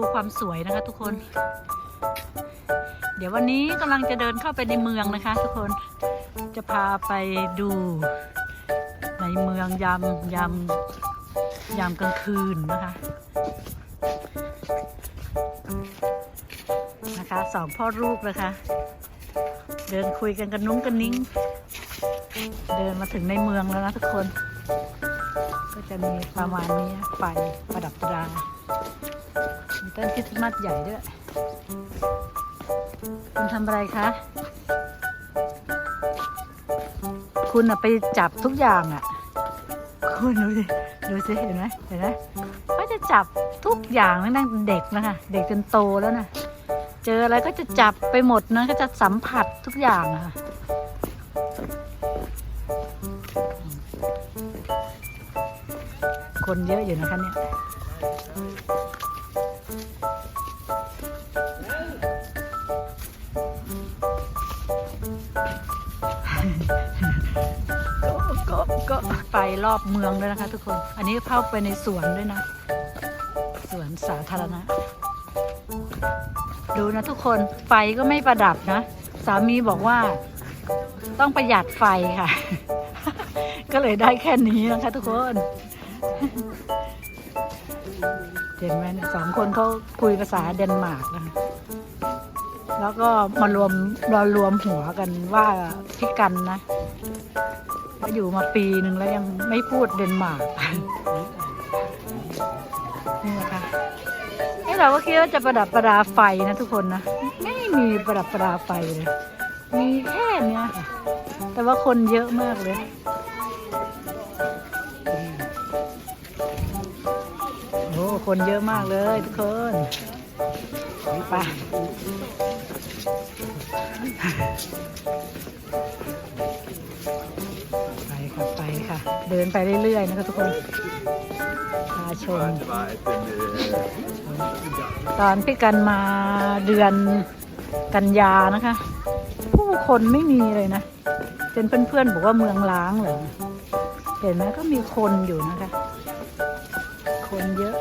ดูความสวยนะคะทุกคน เดี๋ยววันนี้กำลังจะเดินเข้าไปในเมืองนะคะ ทุกคนจะพาไปดูในเมืองยามยามยามกลางคืนนะคะนะคะสองพ่อลูกนะคะ เดินคุยกันกันนุ้งกันนิ้ง เดินมาถึงในเมืองแล้วนะทุกคน ก็จะมีประมาณนี้ไฟประดับประดา มีต้นคริสต์มาสใหญ่ด้วย คุณทำอะไรคะ คุณอะไปจับทุกอย่างอะคุณดูสิดูสิเห็นไหมเห็นไหมก็จะจับทุกอย่างตั้งแต่เด็กนะคะเด็กจนโตแล้วนะเจออะไรก็จะจับไปหมดนะก็จะสัมผัสทุกอย่างอะค่ะคนเยอะอยู่นะคะเนี่ย ก็ไปรอบเมืองด้วยนะคะ ทุกคน อันนี้เข้าไปในสวนด้วยนะ สวนสาธารณะ ดูนะทุกคน ไฟก็ไม่ประดับนะ สามีบอกว่าต้องประหยัดไฟค่ะ ก็เลยได้แค่นี้นะคะทุกคน เห็นไหมสองคนเขาคุยภาษาเดนมาร์กนะคะแล้วก็มารวมมารวมหัวกันว่าพี่กันนะ ก็อยู่มาปีหนึ่งแล้วยังไม่พูดเดนมาร์กนี่นะคะไอ้เราก็คิดว่าจะประดับประดาไฟนะทุกคนนะ ไม่มีประดับประดาไฟเลย มีแค่เนี้ยค่ะ แต่ว่าคนเยอะมากเลยโอ้คนเยอะมากเลยทุกคนไป เดินไปเรื่อยๆนะคะทุกคนพาชม ตอนพี่กันมาเดือนกันยานะคะ ผู้คนไม่มีเลยนะจนเพื่อนๆบอกว่าเมืองล้างเลยเห็นไหมก็มีคนอยู่นะคะ คนเยอะ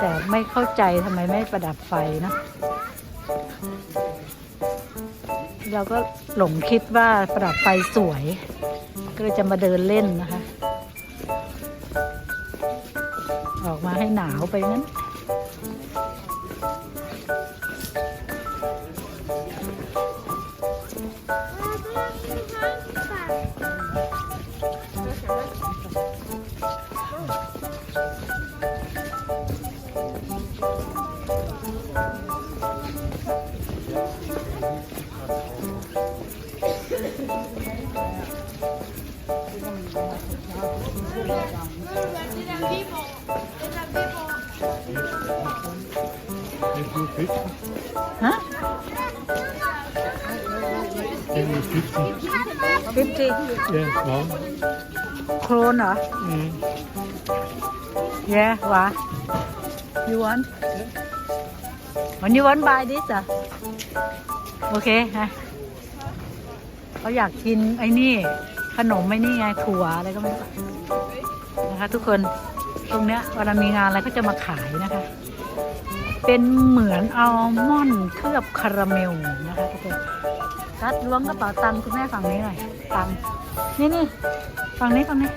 แต่ไม่เข้าใจทำไมไม่ประดับไฟนะเราก็หลงคิดว่าประดับไฟสวย ก็จะมาเดินเล่นนะคะ ออกมาให้หนาวไปงั้น ฮะ then you 50. 50 Yeah, one. โครนเหรอ Mm. Yeah วะ you want when you want buy this อะโอเคฮะเขาอยากกินไอ้นี่ ขนมไอ้นี่ไงถั่วอะไรก็ไม่รู้นะคะทุกคนตรงเนี้ยเวลามีงานอะไรก็จะมาขายนะคะ เป็นเหมือนอัลมอนด์เคลือบคาราเมลนะคะทุกคนรัดล้วงกระเป๋าตังค์คุณแม่ฝั่งนี้หน่อยตังนี่นี่ฝั่งนี้ฝั่งนี้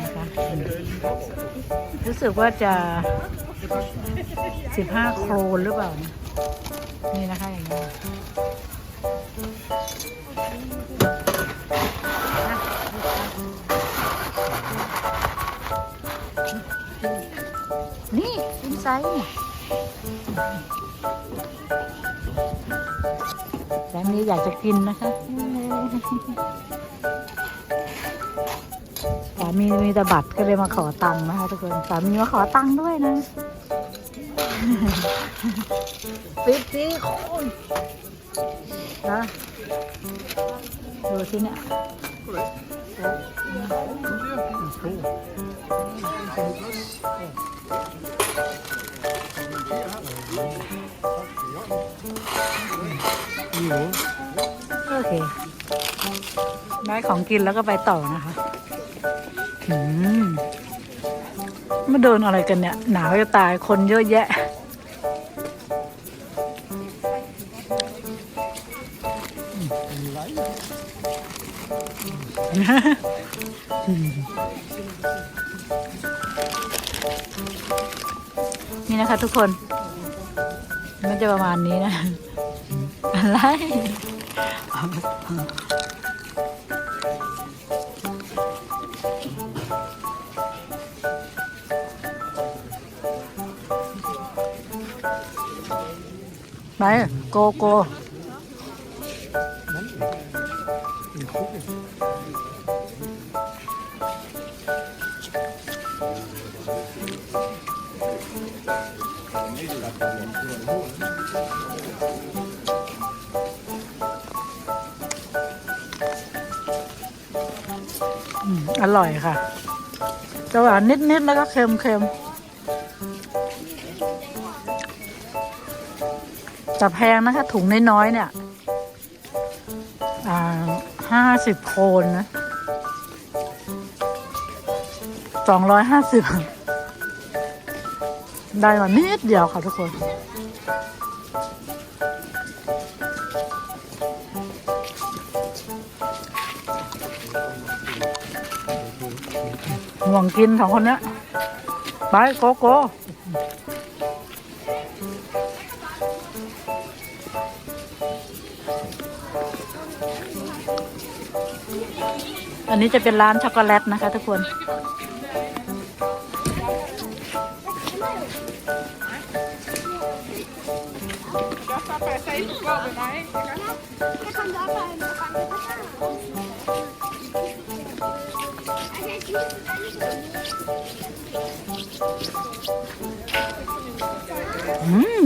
นะคะรู้สึกว่าจะสิบห้าโครนหรือเปล่า นี่นะคะอย่างนี้ ไซด์แสามีอยากจะกินนะคะสามีมีแต่บัตรก็เลยมาขอตังค์นะคะทุกคนสามีมาขอตังค์ด้วยนะฟิฟตี้คนนะดูสิเนี่ย You know, โอเค ได้ของกินแล้วก็ไปต่อนะคะอืมมาเดินอะไรกันเนี่ย หนาวจะตายคนเยอะแยะ นี่นะคะทุกคน มันจะประมาณนี้นะ อะไรไป อืมอร่อยค่ะจะหวานนิดๆแล้วก็เค็มๆจะแพงนะคะ ถุงน้อยๆเนี่ยห้าสิบโคนนะสองร้อยห้าสิบได้มานิดเดียวค่ะทุกคน ห่วงกินสองคนเนี้ยไปโกโก้อันนี้จะเป็นร้านช็อกโกแลตนะคะทุกคน Jeg kan da bare en gang. อืม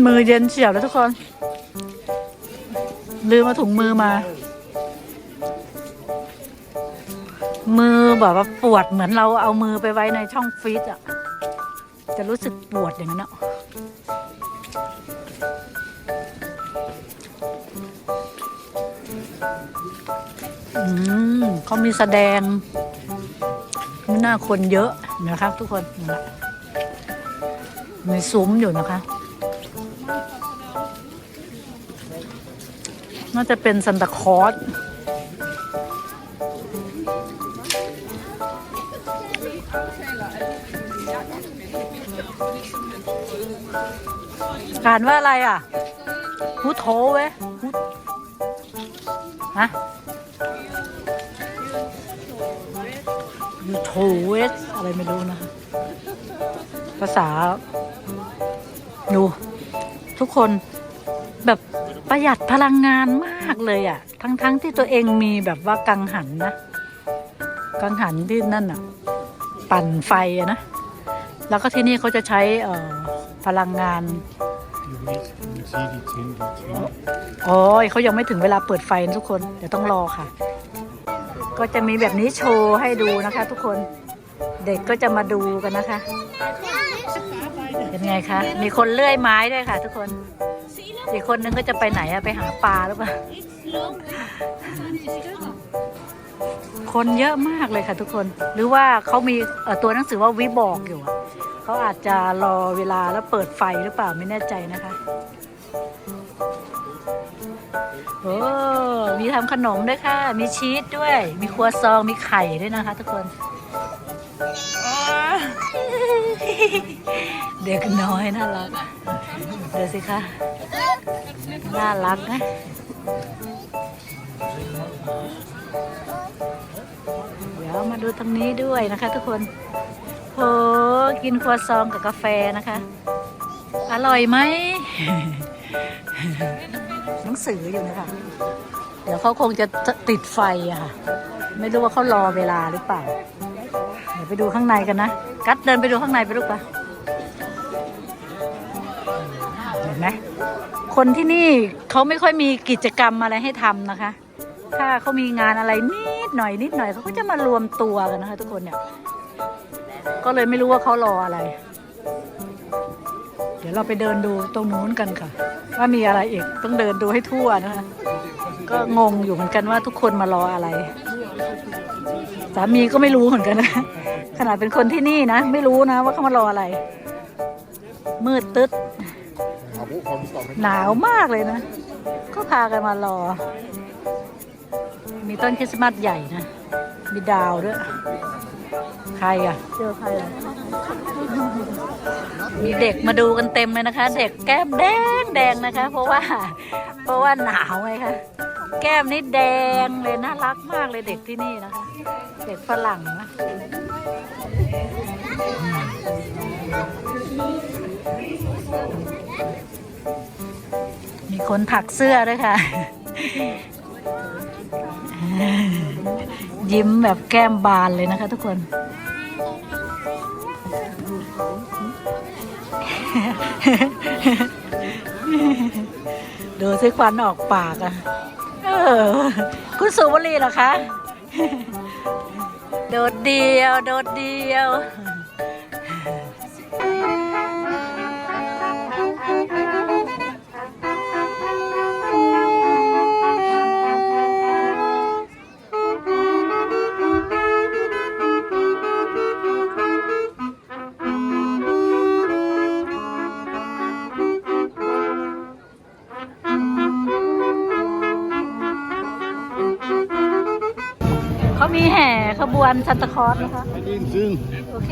มือเย็นเฉียบแล้วทุกคน ลืมมาถุงมือมา มือแบบว่าปวดเหมือนเราเอามือไปไว้ในช่องฟรีซอะจะรู้สึกปวดอย่างนั้นอะอืมเขามีแสดงหน้าคนเยอะนะครับทุกคนนั่นแหละมีซุ้มอยู่นะคะ น่าจะเป็นซันตาคอสอ่านว่าอะไรอะฮูโถเว้ยฮูฮะยูโถเวสอะไรไม่รู้นะคะภาษาดู ทุกคนแบบประหยัดพลังงานมากเลยอะ่ะ ทั้งๆทที่ตัวเองมีแบบว่ากังหันนะ กังหันที่นั่นอะ ปั่นไฟอะนะ แล้วก็ที่นี่เขาจะใช้เออพลังงานโอ้ยเขายังไม่ถึงเวลาเปิดไฟทุกคน เดี๋ยวต้องรอค่ะ ก็จะมีแบบนี้โชว์ให้ดูนะคะ ทุกคน เด็กก็จะมาดูกันนะคะ เป็นไงคะ มีคนเลื่อยไม้ด้วยค่ะ ทุกคน อีกคนนึงก็จะไปไหนอะไปหาปลาหรือเปล่า คนเยอะมากเลยค่ะทุกคน หรือว่าเขามีตัวหนังสือว่าวิบอกอยู่ เขาอาจจะรอเวลาแล้วเปิดไฟหรือเปล่าไม่แน่ใจนะคะ โอ้มีทำขนมด้วยค่ะ มีชีสด้วย มีครัวซอง มีไข่ด้วยนะคะ ทุกคน เด็กน้อยน่ารักเดี๋ยวสิคะ น่ารักนะเดี๋ยวมาดูตรงนี้ด้วยนะคะ ทุกคนโหกินครัวซองกับกาแฟนะคะ อร่อยไหม หนังสืออยู่นะคะ เดี๋ยวเขาคงจะติดไฟอะค่ะ ไม่รู้ว่าเขารอเวลาหรือเปล่า เดี๋ยวไปดูข้างในกันนะ กัดเดินไปดูข้างในไปลูกปะเห็นไหมคนที่นี่เขาไม่ค่อยมีกิจกรรมอะไรให้ทำนะคะ ถ้าเขามีงานอะไรนิดหน่อยนิดหน่อยเขาก็จะมารวมตัวกันนะคะ ทุกคนเนี่ย ก็เลยไม่รู้ว่าเขารออะไร ดี๋ยวเราไปเดินดูตรงนู้นกันค่ะ ว่ามีอะไรอีกต้องเดินดูให้ทั่วนะคะ ก็งงอยู่เหมือนกันว่าทุกคนมารออะไร สามีก็ไม่รู้เหมือนกันนะขนาดเป็นคนที่นี่นะ ไม่รู้นะว่าเขามารออะไร มืดตึ๊ดหนาวมากเลยนะ ก็พากันมารอ มีต้นคริสต์มาสใหญ่นะ มีดาวด้วย ใครอะ เจอใครอะมีเด็กมาดูกันเต็มเลยนะคะ เด็กแก้มแดงแดงนะคะ เพราะว่า เพราะว่าหนาวไงคะแก้มนี่แดงเลยน่ารักมากเลยเด็กที่นี่นะคะ เด็กฝรั่งนะมีคนถักเสื้อด้วยค่ะ ยิ้มแบบแก้มบานเลยนะคะทุกคน ดูซิควันออกปากอะเออ คุณสุวรีเหรอคะ โดดเดียว โดดเดียว วนซันตาคลอสนะคะ In Zoom. โอเค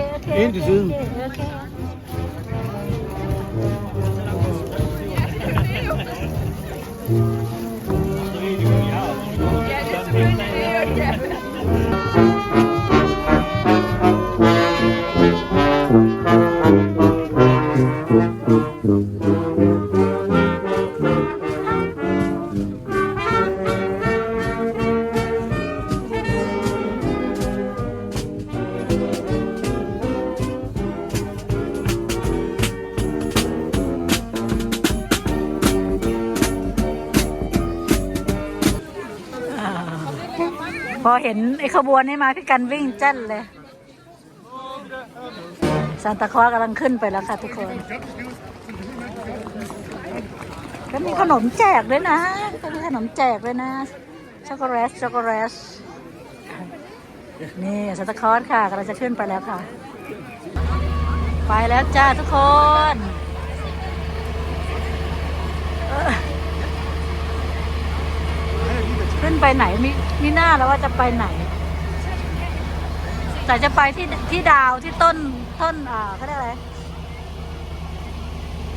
อเห็นไอ้ขบวนนี้มาพี่กันวิ่งเจ้นเลยซานตาคลอสกำลังขึ้นไปแล้วค่ะทุกคนก็มีขนมแจกด้วยนะก็มีขนมแจกด้วยนะ ช็อกโกแลต ช็อกโกแลต นี่ซานตาคลอสค่ะกำลังจะขึ้นไปแล้วค่ะ ไปแล้วจ้าทุกคนเออ ขึ้นไปไหนมีมีหน้าแล้วว่าจะไปไหน แต่จะไปที่ที่ดาวที่ต้นต้นอ่าเขาเรียกอะไร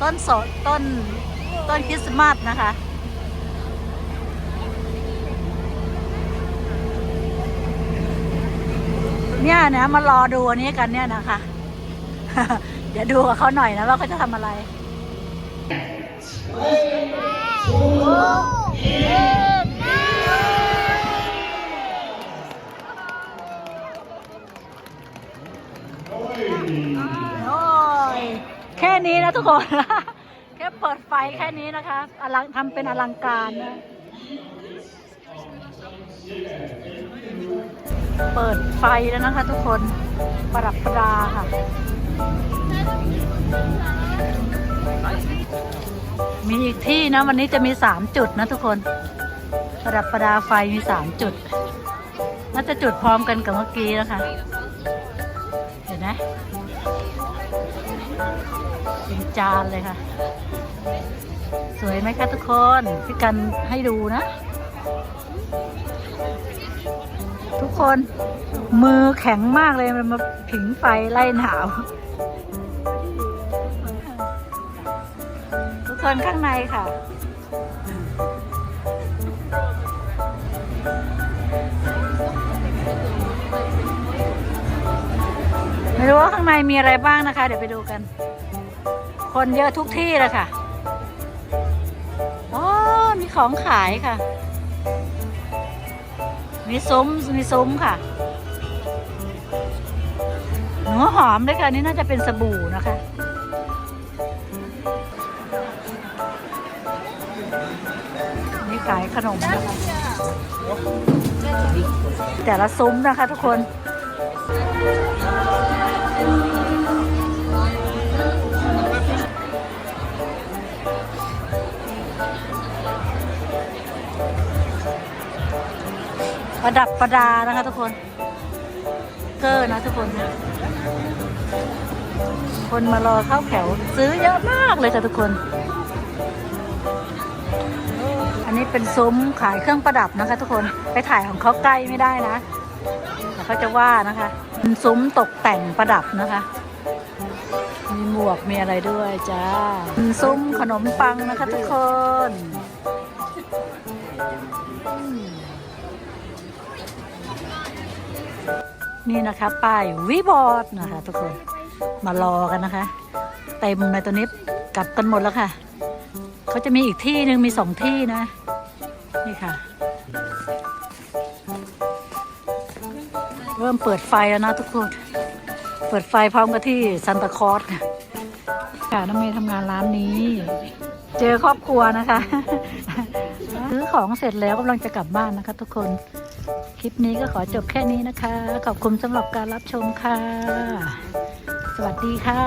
ต้นสดต้นต้นคริสต์มาสนะคะเนี่ยนะมารอดูอันนี้กันเนี่ยนะคะ เดี๋ยวดูกับเขาหน่อยนะว่าเขาจะทำอะไรโแค่นี้นะทุกคน แค่เปิดไฟแค่นี้นะคะอลังทำเป็นอลังการนะเปิดไฟแล้วนะคะทุกคนประดับประดาค่ะ มีอีกที่นะ วันนี้จะมีสามจุดนะทุกคน ประดับประดาไฟมีสามจุด น่าจะจุดพร้อมกันกับเมื่อกี้นะคะ เห็นไหม เป็นจานเลยค่ะ สวยไหมคะทุกคนพี่กันให้ดูนะ ทุกคนมือแข็งมากเลยมันมาผิงไฟไล่หนาว ทุกคนข้างในค่ะไม่รู้ว่าข้างในมีอะไรบ้างนะคะ เดี๋ยวไปดูกัน คนเยอะทุกที่เลยค่ะ อ๋อ มีของขายค่ะ มีซุ้ม มีซุ้มค่ะหัวหอมเลยค่ะ นี่น่าจะเป็นสบู่นะคะ นี่ขายขนมนะคะแต่ละซุ้มนะคะทุกคน ประดับประดานะคะทุกคน เกอร์นะทุกคน คนมารอเข้าแถวซื้อเยอะมากเลยค่ะทุกคน อันนี้เป็นซุ้มขายเครื่องประดับนะคะทุกคนไปถ่ายของเขาใกล้ไม่ได้นะเดี๋ยวเขาจะว่านะคะเป็นซุ้มตกแต่งประดับนะคะ มีหมวกมีอะไรด้วยจ้าซุ้มขนมปังนะคะทุกคน นี่นะคะป้ายวิบอร์ดนะคะ ทุกคนมารอกันนะคะ เต็มในตัวนี้กลับกันหมดแล้วค่ะเขาจะมีอีกที่หนึ่งมีสองที่นะ นี่ค่ะ เริ่มเปิดไฟแล้วนะทุกคน เปิดไฟพร้อมกับที่ซันตาคอสค่ะน้องเมย์ทำงานร้านนี้ เจอครอบครัวนะคะซื้อของเสร็จแล้วกำลังจะกลับบ้านนะคะ ทุกคน คลิปนี้ก็ขอจบแค่นี้นะคะ ขอบคุณสำหรับการรับชมค่ะ สวัสดีค่ะ